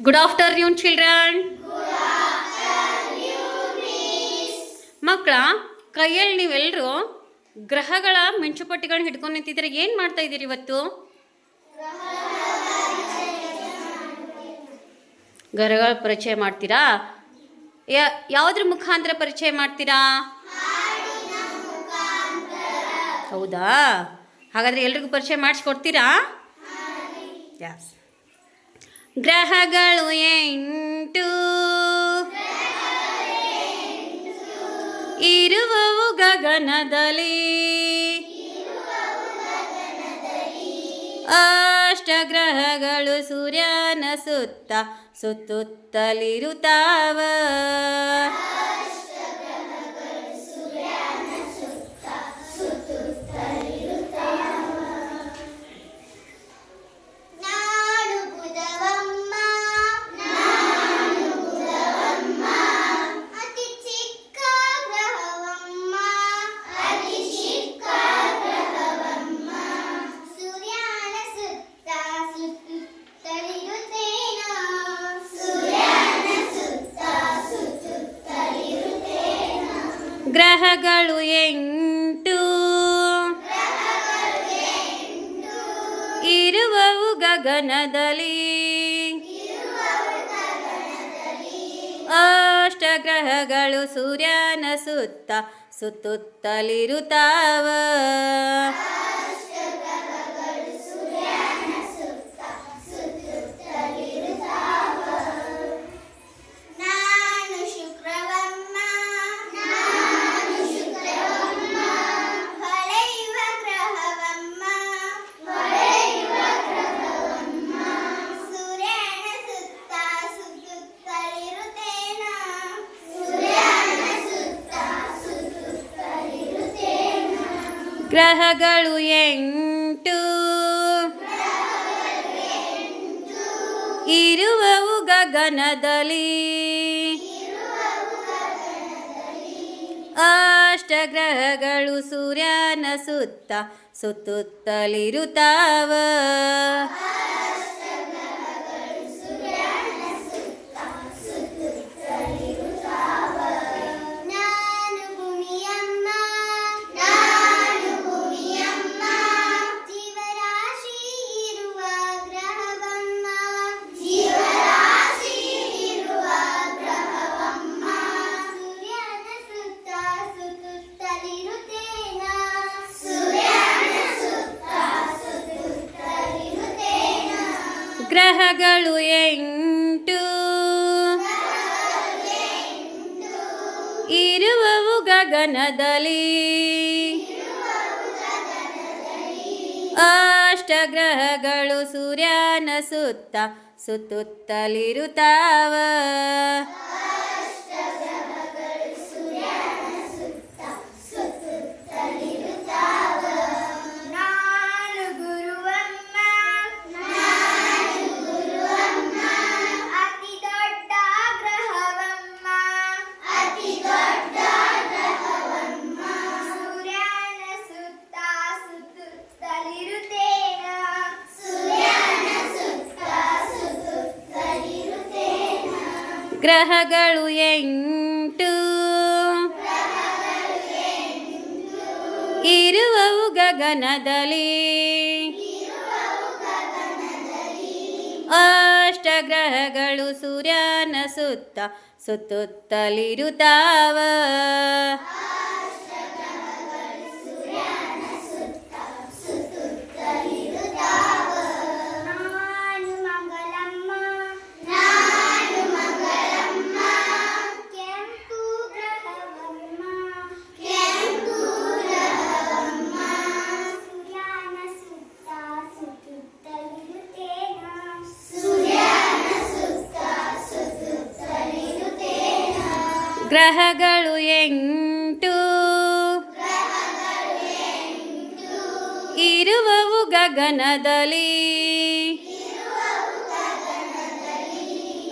Good afternoon children ಮಕ್ಕಳ ಕೈಯಲ್ಲಿ ನೀವೆಲ್ಲರೂ ಗ್ರಹಗಳ ಮಿಂಚುಪಟ್ಟಿಗಳನ್ನ ಹಿಡ್ಕೊಂಡು ನಿಂತಿದ್ರೆ ಏನು ಮಾಡ್ತಾ ಇದ್ದೀರಿ ಇವತ್ತು? ಗ್ರಹಗಳ ಪರಿಚಯ ಮಾಡ್ತೀರಾ? ಯಾವುದ್ರ ಮುಖಾಂತರ ಪರಿಚಯ ಮಾಡ್ತೀರಾ? ಹೌದಾ? ಹಾಗಾದ್ರೆ ಎಲ್ರಿಗೂ ಪರಿಚಯ ಮಾಡಿಸ್ಕೊಡ್ತೀರಾ ಯಸ್ ಗ್ರಹಗಳು ಎಂಟು. ಇರುವವು ಗಗನದಲ್ಲಿ. ಅಷ್ಟ ಗ್ರಹಗಳು ಸೂರ್ಯನ ಸುತ್ತ ಸುತ್ತುತ್ತಲಿರುತ್ತಾವ. ಎಂಟು. ಇರುವವು ಗಗನದಲ್ಲಿ. ಅಷ್ಟ ಗ್ರಹಗಳು ಸೂರ್ಯನ ಸುತ್ತ ಸುತ್ತುತ್ತಲಿರುತ್ತಾವ. ಗ್ರಹಗಳು ಎಂಟು. ಇರುವವು ಗಗನದಲ್ಲಿ. ಅಷ್ಟ ಗ್ರಹಗಳು ಸೂರ್ಯನ ಸುತ್ತ ಸುತ್ತುತ್ತಲಿರುತ್ತಾವ. ಗ್ರಹಗಳು ಎಂಟು. ಇರುವವು ಗಗನದಲ್ಲಿ. ಅಷ್ಟ ಗ್ರಹಗಳು ಸೂರ್ಯನ ಸುತ್ತ ಸುತ್ತುತ್ತಲಿರುತ್ತಾವ. ಗ್ರಹಗಳು ಎಂಟು. ಇರುವವು ಗಗನದಲ್ಲಿ. ಅಷ್ಟ ಗ್ರಹಗಳು ಸೂರ್ಯನ ಸುತ್ತ ಸುತ್ತುತ್ತಲಿರುತ್ತಾವ. ಗ್ರಹಗಳು ಎಂಟು. ಇರುವವು ಗಗನದಲ್ಲಿ.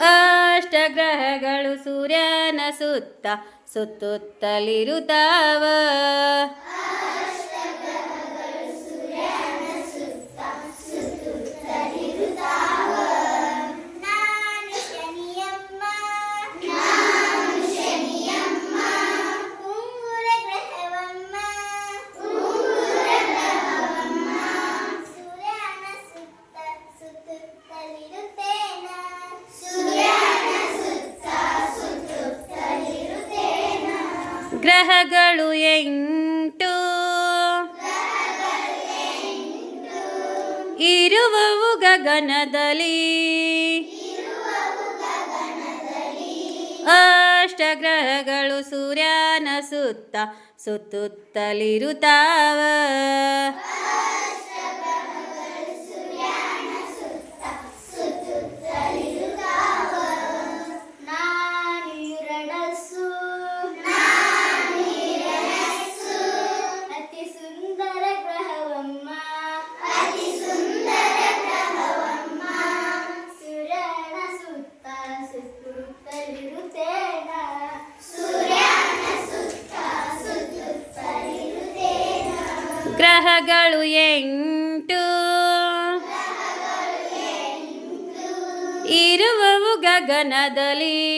ಅಷ್ಟ ಗ್ರಹಗಳು ಸೂರ್ಯನ ಸುತ್ತ ಸುತ್ತುತ್ತಲಿರುತ್ತಾವ. ಲಗಳು ಎಂಟು. ಇರುವವು ಗಗನದಲ್ಲಿ. ಅಷ್ಟಗ್ರಹಗಳು ಸೂರ್ಯನ ಸುತ್ತ ಸುತ್ತುತ್ತಲಿರುತ್ತಾವ. ಗ್ರಹಗಳು ಎಂಟು. ಇರುವವು ಗಗನದಲ್ಲಿ.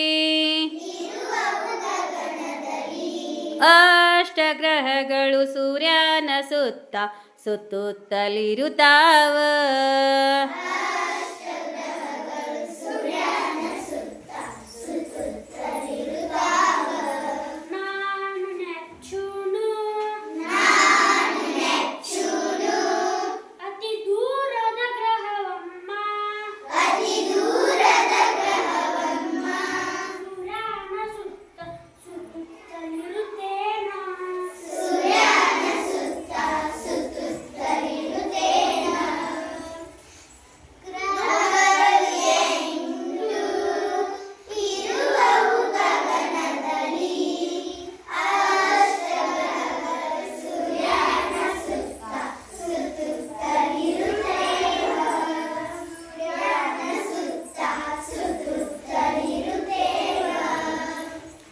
ಅಷ್ಟ ಗ್ರಹಗಳು ಸೂರ್ಯನ ಸುತ್ತ ಸುತ್ತುತ್ತಲಿರುತ್ತಾವ.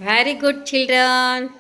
Very good children.